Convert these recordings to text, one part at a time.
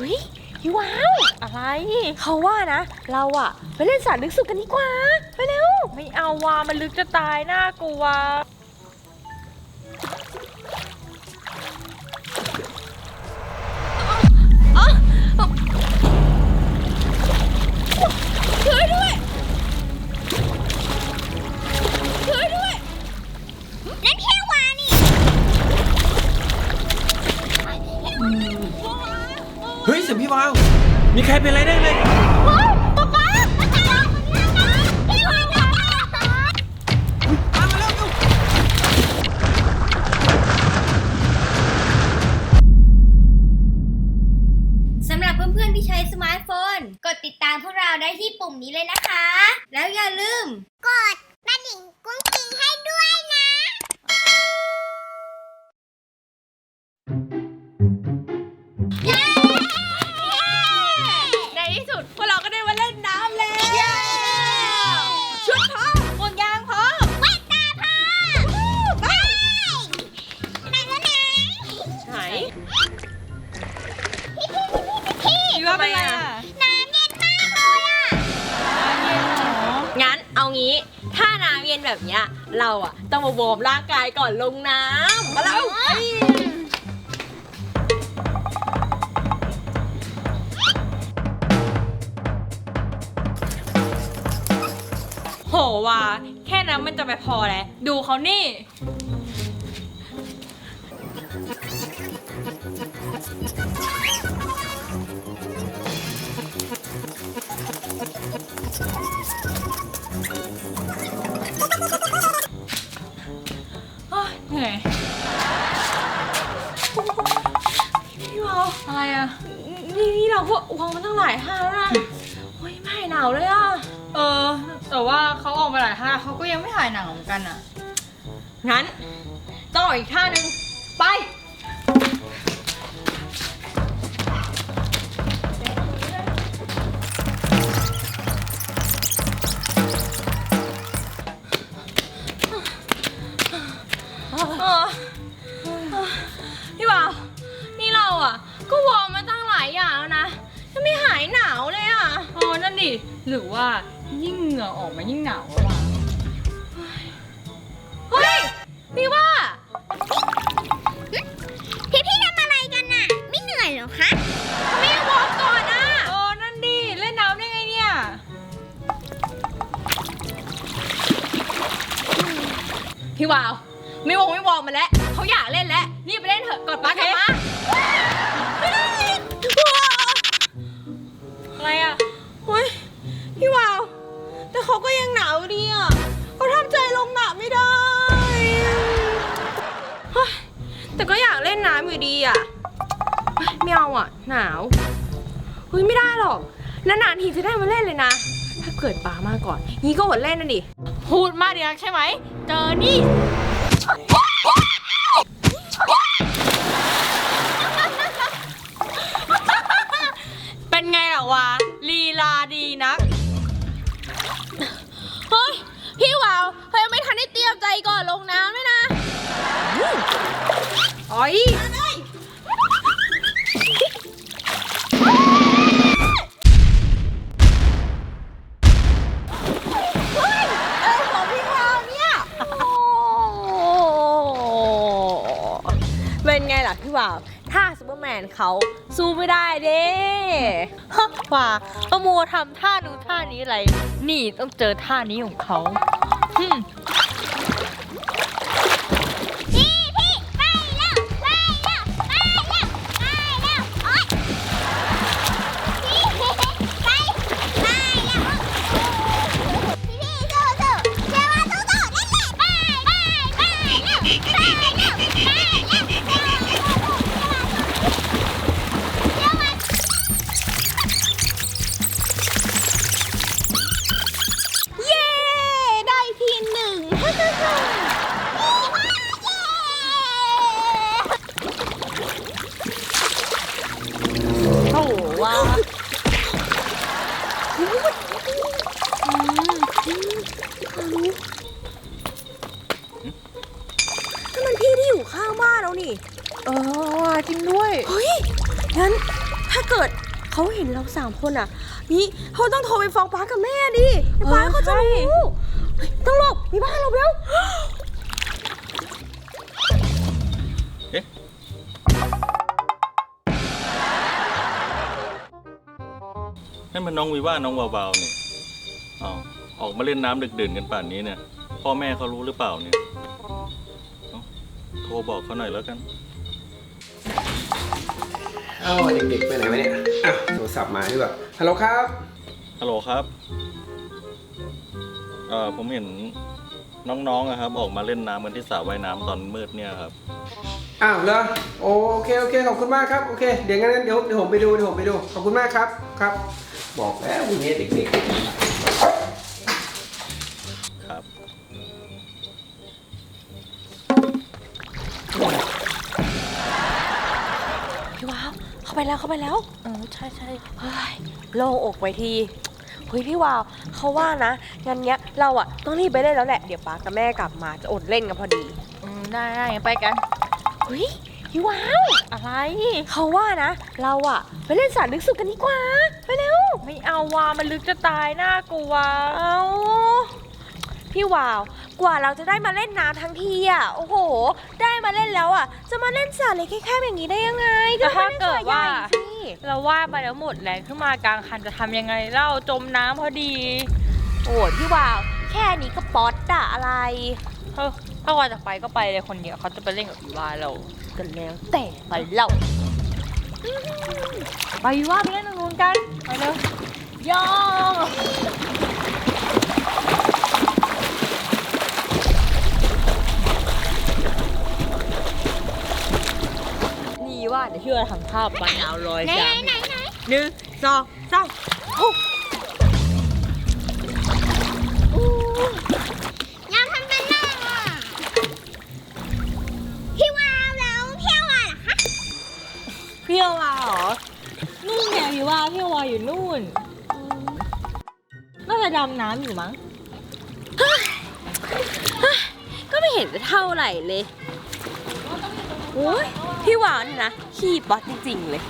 ฮ้ยพี่ว้าวอะไรเขาว่านะ เราอะไปเล่นสระลึกสุดกันดีกว่า ไปเร็ว ไม่เอาว่ามันลึกจะตายน่ากลัว มีใครเป็นอะไรได้เลยป๊าป๊าป๊าป๊าป๊าพี่วาป๊าป๊าตามมาแล้วเร็วสำหรับเพื่อนๆที่ใช้สมาร์ทโฟน กดติดตามพวกเราได้ที่ปุ่มนี้เลยนะคะ แล้วอย่าลืม กดกระดิ่งกุ้งกิ้งให้ด้วยนะใน นี้ ถ้าน้ำเย็นแบบเนี้ยเราอะต้องมาวอร์มร่างกายก่อนลงน้ำมาแล้วโหว่า แค่นั้นมันจะไปพอแล้วดูเขานี่างมาตั้งหลายท่าแล้วนะโอ้ยไม่หนาวเลยอะเออ แต่ว่าเขาออกมาหลายท่าเขาก็ยังไม่หายหนังเหมือนกันอะ งั้นต้องออกอีกท่าหนึ่งไป เออ ดิ หรือว่ายิ่งเหงื่อออกมายิ่งหนาวอะวะเฮ้ย พี่ว่า พี่พี่ทำอะไรกันน่ะ ไม่เหนื่อยเหรอคะ ไม่ได้วอร์มก่อนอะเออ นั่นดิ เล่นน้ำได้ไงเนี่ย พี่วาว ไม่วงไม่วอร์มมาแล้วเขาอยากเล่นแล้วรีบไปเล่นเถอะกดปากกลับมา เขาก็ยังหนาวดีอะเขาทำใจลงหนาวไม่ได้เฮ้ยแต่ก็อยากเล่นน้ำอยู่ดีอะเฮ้ยไม่เอาอะ หนาวเฮ้ยไม่ได้หรอกนานๆทีจะได้มาเล่นเลยนะ ถ้าเกิดปามาก่อนงี้ก็อดเล่นนะดิ พูดมากดีนักใช่ไหม เจอนี่เป็น ก่อนลงน้ำด้วยนะอ๋อยอะไรของพี่วาวเนี่ยเป็นไงล่ะพี่วาวถ้าซูเปอร์แมนเขาสู้ไม่ได้เด้ฮะว่าเอามัวทำท่านู้นท่านี้อะไร นี่ต้องเจอท่านี้ของเขา 사랑해+ 사. สามคนอะ นี่เขาต้องโทรไปฟ้องป้ากับแม่ดิเดี๋ยวป้าเขาจะรู้เฮ้ยต้องหลบมีบ้านหลบแล้วเอ๊ะนั่นมันน้องวีว่าน้องวาวๆเนี่ยอ๋อออกมาเล่นน้ำดึกดื่นกันป่านนี้เนี่ย พ่อแม่เขารู้หรือเปล่าเนี่ยเอ้าโทรบอกเขาหน่อยแล้วกัน เอ้าเด็กๆไปไหนวะเนี่ยอะโทรศัพท์มาดีกว่าฮัลโหลครับ ฮัลโหลครับ เอ่อผมเห็นน้องๆอะครับ ออกมาเล่นน้ำกันที่สระว่ายน้ำตอนมืดเนี่ยครับ อ้าวเหรอโอเคโอเคขอบคุณมากครับโอเคเดี๋ยวงั้นเดี๋ยวเดี๋ยวผมไปดูเดี๋ยวผมไปดูขอบคุณมากครับครับ บอกแล้ววันนี้เด็กๆ ไปแล้วเข้าไปแล้วเออใช่ใช่เฮ้ยโล่งอกไปทีเฮ้ยพี่วาวเขาว่านะงั้นเนี้ยเราอะต้องรีบไปเล่นแล้วแหละเดี๋ยวป้ากับแม่กลับมาจะอดเล่นกันพอดีอืมได้ได้งั้นไปกันเฮ้ยพี่วาวอะไรเขาว่านะ เราอะไปเล่นสระลึกสุดกันดีกว่าไปเร็วไม่เอาว่ามันลึกจะตายน่ากลัวเอาพี่วาว กว่าเราจะได้มาเล่นน้ำทั้งทีอะโอ้โห ได้มาเล่นแล้วอะจะมา เล่นสระเล็กแค่ๆอย่างนี้ได้ยังไงแต่ถ้าเกิดว่าล่นสระใหญ่สิเราว่าไปแล้วหมดแรงขึ้นมากลางคันจะทำยังไงเล่าจมน้ำพอดี โอ้ยพี่วาวแค่นี้ก็ป๊อตอะอะไรเฮ้ยถ้าว่าจะไปก็ไปเลยคนเดียวเขาจะไปเล่นกับอีวาเรากันแล้วแต่ไปเล่าไปอีว่าไปเล่นตรงนู้นกันไปเร็วย่อ นี่ว่าเดี๋ยวพี่ว่าทำ ภาพมะนาวลอยไหนจาไหนไหนหนึ่งสองสามงามทำเป็นหน้าอะพี่วาวแล้วพี่วาวเหรอคะพี่วาเหรอ นู่นไงพี่ว่าพี่วาอยู่นู่นอืมน่าจะดำน้ำอยู่มั้ง ก็ไม่เห็นจะเท่าไหร่เลย โอ้ย พี่วาวนี่นะขี้ป๊อตจริงๆเลย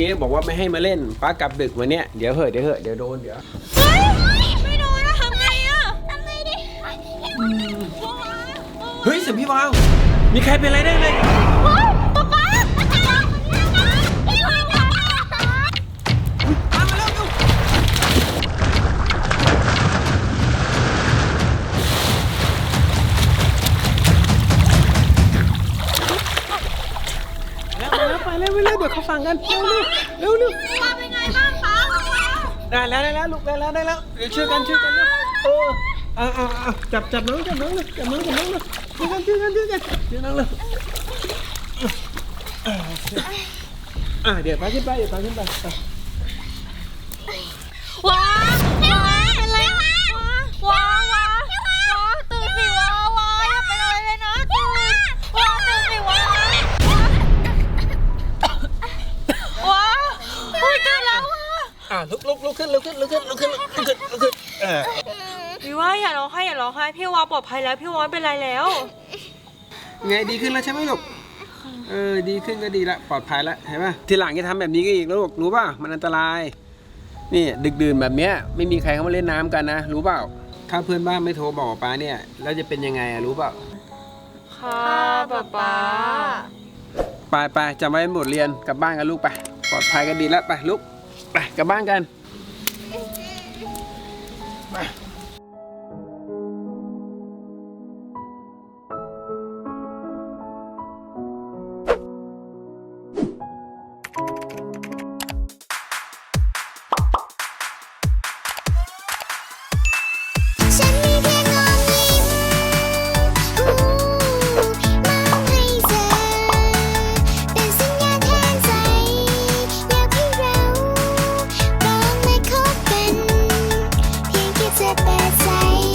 นี้บอกว่าไม่ให้มาเล่นป้ากลับดึกวันเนี้ยเดี๋ยวเหอะเดี๋ยวเหอะเดี๋ยวโดนเดี๋ยวเฮ้ยไม่โดนนะทำไงอะทำไงดีเฮ้ยเสียงพี่วาวมีใครเป็นอะไรได้เลย เดี๋ยวเขาฟังกัน เร็วเร็วเร็วเร็ววาเป็นไงบ้างคะได้แล้วได้แล้วลูกได้แล้วได้แล้วเดี๋ยวช่วยกันช่วยกันเร็วโอ้อ่าอ่าอ่าจับจับน้องจับน้องเลยจับน้องจับน้องเลยช่วยกันช่วยกันช่วยกันช่วยน้องเลยอ่าเดี๋ยวพาขึ้นไปเดี๋ยวพาขึ้นไปว้าว้าเป็นไรว้าว้าว้าตื่นสิว้าว้าอย่าเป็นอะไรเลยนะตื่นว้าตื่นสิว้าว้าเฮ้ยตื่นแล้วว้า อ่า ลุกลุกลุกขึ้นลุกขึ้นลุกขึ้นลุกขึ้นลุกขึ้นลุกขึ้นเออพี่ว่าอย่าร้องไห้อย่าร้องไห้พี่วาปลอดภัยแล้วพี่วาไม่เป็นไรแล้ว ไงดีขึ้นแล้วใช่ไหมลูกเออดีขึ้นก็ดีละปลอดภัยละเห็นปะทีหลังจะทำแบบนี้ก็อีกแล้วลูกรู้ป่ะมันอันตราย นี่ดึกดื่นแบบเนี้ยไม่มีใครเขามาเล่นน้ำกันนะรู้เปล่า ถ้าเพื่อนบ้านไม่โทรบอกป้าเนี่ยแล้วจะเป็นยังไงอะรู้เปล่า ค่ะป๊าป๊าไปไปจำไว้เป็นบทเรียนกลับบ้านกันลูกไป ปลอดภัยกันดีแล้วไปลุกไป กลับบ้านกัน